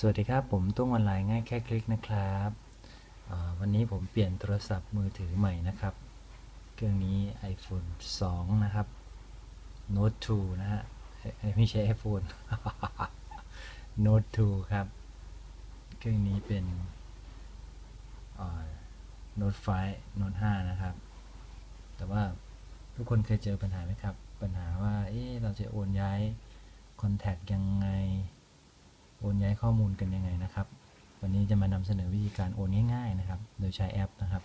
สวัสดีครับ ผมตุ้งออนไลน์ง่ายแค่คลิกนะครับวันนี้ผมเปลี่ยนโทรศัพท์มือถือใหม่นะครับ เครื่องนี้ iPhone 2 นะครับ Note 2 นะฮะไม่ใช่ iPhone Note 2 ครับ เครื่องนี้เป็น Note 5 Note 5 นะครับ แต่ว่าทุกคนเคยเจอปัญหาไหมครับ ปัญหาว่าเอ๊เราจะโอนย้ายคอนแทคยังไง โอนย้ายข้อมูลกันยังไงนะครับ วันนี้จะมานำเสนอวิธีการโอนง่ายๆนะครับ โดยใช้แอปนะครับ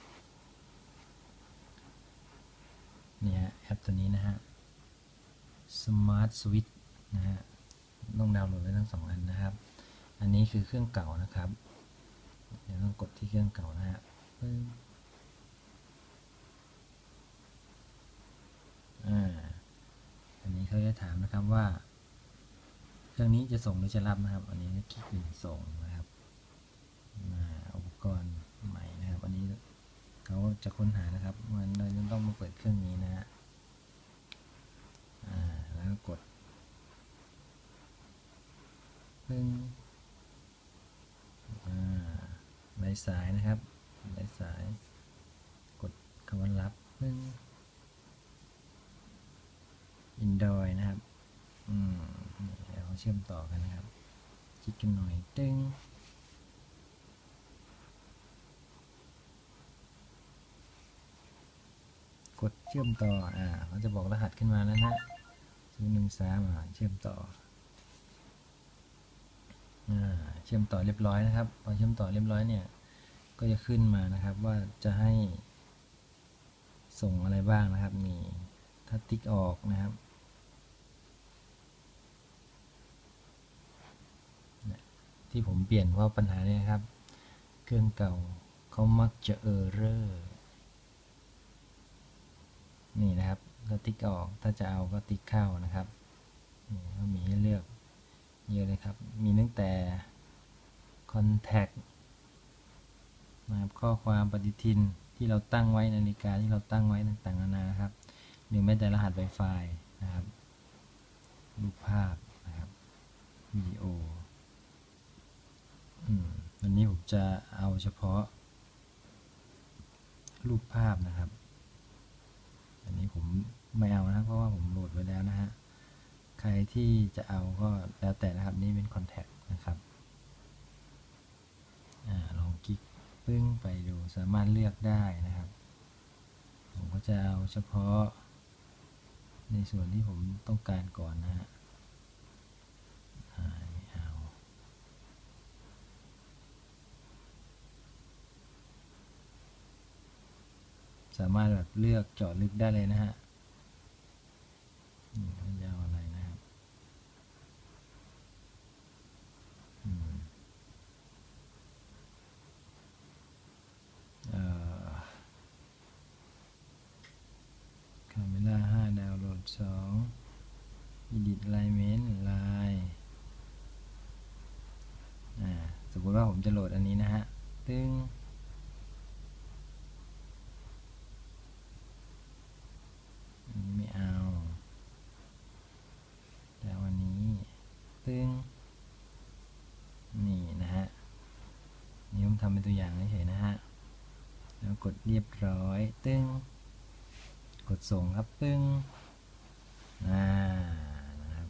เนี่ฮะแอปตัวนี้นะฮะ Smart Switch นะฮะต้องดาวน์โหลดไว้ทั้งสองอันนะครับ อันนี้คือเครื่องเก่านะครับ เดี๋ยวต้องกดที่เครื่องเก่านะฮะอ่า อันนี้เขาจะถามนะครับว่า เครื่องนี้จะส่งหรือจะรับนะครับ อันนี้คลิกส่งนะครับมาอุปกรณ์ใหม่นะครับ อันนี้เขาจะค้นหานะครับมันเราต้องมาเปิดเครื่องนี้นะฮะแล้วก็กดปึ้งอ่าใบสายนะครับใบสาย กดคำว่ารับปึ้ง Android นะครับ อืม เดี๋ยวเชื่อมต่อกันนะครับคลิกกันหน่อยตึงกดเชื่อมต่อ อ่าเขาจะบอกรหัสขึ้นมาแล้วนะศูนย์หนึ่งสามอ่าเชื่อมต่อ อ่า เชื่อมต่อเรียบร้อยนะครับ พอเชื่อมต่อเรียบร้อยเนี่ย ก็จะขึ้นมานะครับว่าจะให้ส่งอะไรบ้างนะครับ มีถ้าติ๊กออกนะครับ ที่ผมเปลี่ยนเพราะปัญหาเนี่ยครับ เครื่องเก่าเขามักจะเออร์เรอร์นี่นะครับถ้าติ๊กออกถ้าจะเอาก็ติ๊กเข้านะครับนี่ก็มีให้เลือกเยอะเลยครับ มีตั้งแต่ contact นะครับข้อความปฏิทินที่เราตั้งไว้นาฬิกาที่เราตั้งไว้ต่างๆนานาครับ หรือแม้แต่รหัส Wi-Fi นะครับรูปภาพนะครับวิดีโอ วันนี้ผมจะเอาเฉพาะ รูปภาพนะครับ อันนี้ผมไม่เอานะเพราะว่าผมโหลดไว้แล้วนะฮะ ใครที่จะเอาก็แล้วแต่นะครับนี่เป็นคอนแทคนะครับอลองคลิกปึ้งไปดูสามารถเลือกได้นะครับ ผมก็จะเอาเฉพาะในส่วนที่ผมต้องการก่อนนะฮะ อ่าไม่เอา สามารถแบบเลือกเจาะลึกได้เลยนะฮะยาวอะไรนะครับคาเมล่าห้าดาวน์โหลดสองอีดิทไลเมนต์ไลน์สมมติว่าผมจะโหลดอันนี้นะฮะ ตึ้ง อันนี้ไม่เอา แล้ววันนี้ ตึงนี่นะฮะนี่ผมทำเป็นตัวอย่างเฉยๆนะฮะแล้วกดเรียบร้อยตึงกดส่งครับตึงอ่านะครับ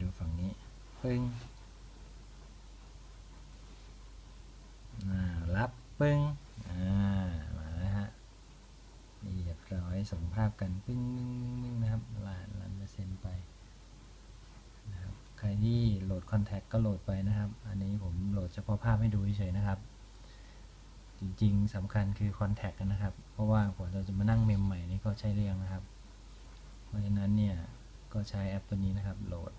ดูฝั่งนี้ปึ้งอ่ารับปึ้งอ่ามาแล้วฮะเรียบร้อยส่งภาพกันปึ้งนึงนึงนึงนะครับล้านล้านเปอร์เซ็นต์ไป ที่โหลดคอนแทคก็โหลดไปนะครับ อันนี้ผมโหลดเฉพาะภาพให้ดูเฉยๆนะครับ จริงๆสำคัญคือคอนแทคนะครับ เพราะว่ากว่าเราจะมานั่งเมมใหม่นี่ก็ใช่เรื่องนะครับ เพราะฉะนั้นเนี่ยก็ใช้แอปตัวนี้นะครับโหลด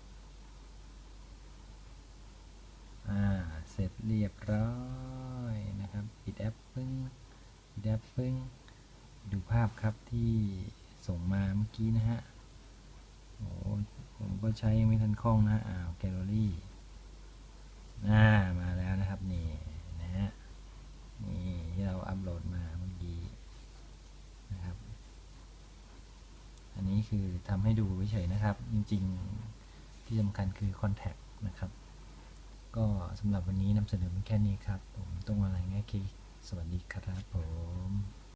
อ่าเสร็จเรียบร้อยนะครับปิดแอปปึ้งปิดแอปปึ้งดูภาพครับที่ส่งมาเมื่อกี้นะฮะโอ้ ก็ใช้ยังไม่ทันคล่องนะอ้าวแกลเลอรี่อ่ามาแล้วนะครับนี่นะฮะนี่ที่เราอัปโหลดมาเมื่อกี้นะครับ อันนี้คือทำให้ดูเฉยๆนะครับ จริงๆที่สำคัญคือ Contact นะครับ ก็สำหรับวันนี้นำเสนอแค่นี้ครับ ผมต้องอะไรง่ายคลิกสวัสดีครับผม